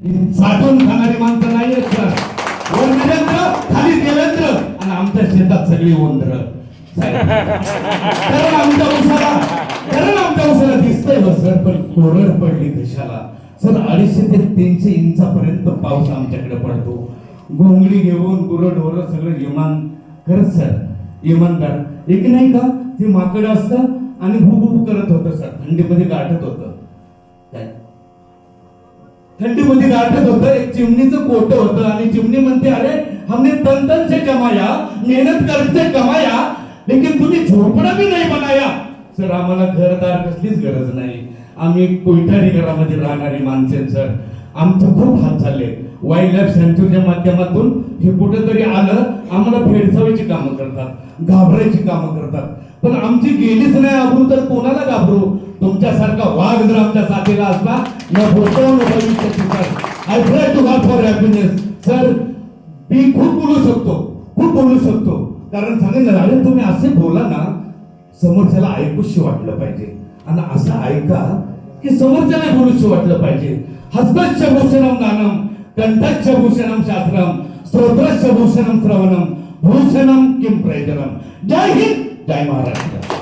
साठवून खाणारी माणसं नाही खाली देवेंद्र आणि आमच्या शेतात सगळी ओंद्र कारण आमच्या उसाला कारण आमच्या उसाला दिसतंय सर पण कोरड पडली देशाला. सर अडीचशे ते तीनशे इंचापर्यंत पाऊस आमच्याकडे पडतो. गोंगडी घेऊन गुरढोर सगळं इमान खरंच सर. इमानदार एक नाही का? ते माकड असतं आणि भू करत होतं सर. थंडीमध्ये गाठत होतं. काय? थंडीमध्ये गाठत होतं एक चिमणीचं कोट होतं आणि चिमणी म्हणते अरे हमने तन तन से कमाया मेहनत करके कमाया लेकिन तुम्ही झोपडा भी नाही बनाया. सर आम्हाला घरदार कसलीच गरज नाही. आम्ही कोयठारी घरामध्ये राहणारी माणसे सर. आमचं खूप हात चालले वाईल्ड लाईफ सेंचुरीच्या माध्यमातून हे कुठेतरी आलं. आम्हाला फेडसावीची कामं करतात घाबरायची कामं करतात. पण आमची गेलीच नाही आबरू तर कोणाला घाबरू? तुमच्यासारखा वाघ जर आमच्या साथीला असला न भूतो न I pray to God for happiness sir मी खूप बोलू शकतो खूप बोलू शकतो. कारण सांगेन ना अरे तुम्ही असे बोला ना समोरच्याला ऐकूशी वाटलं पाहिजे. आणि असं ऐका की समोरच्याला बोलूशी वाटलं पाहिजे. हस्तश्च भूषणम दानम कंठश्च भूषणम शास्त्रम स्तोत्रश्च भूषणम श्रवणम भूषणम किम प्रयोजनम जय हिंद! जय महाराष्ट्र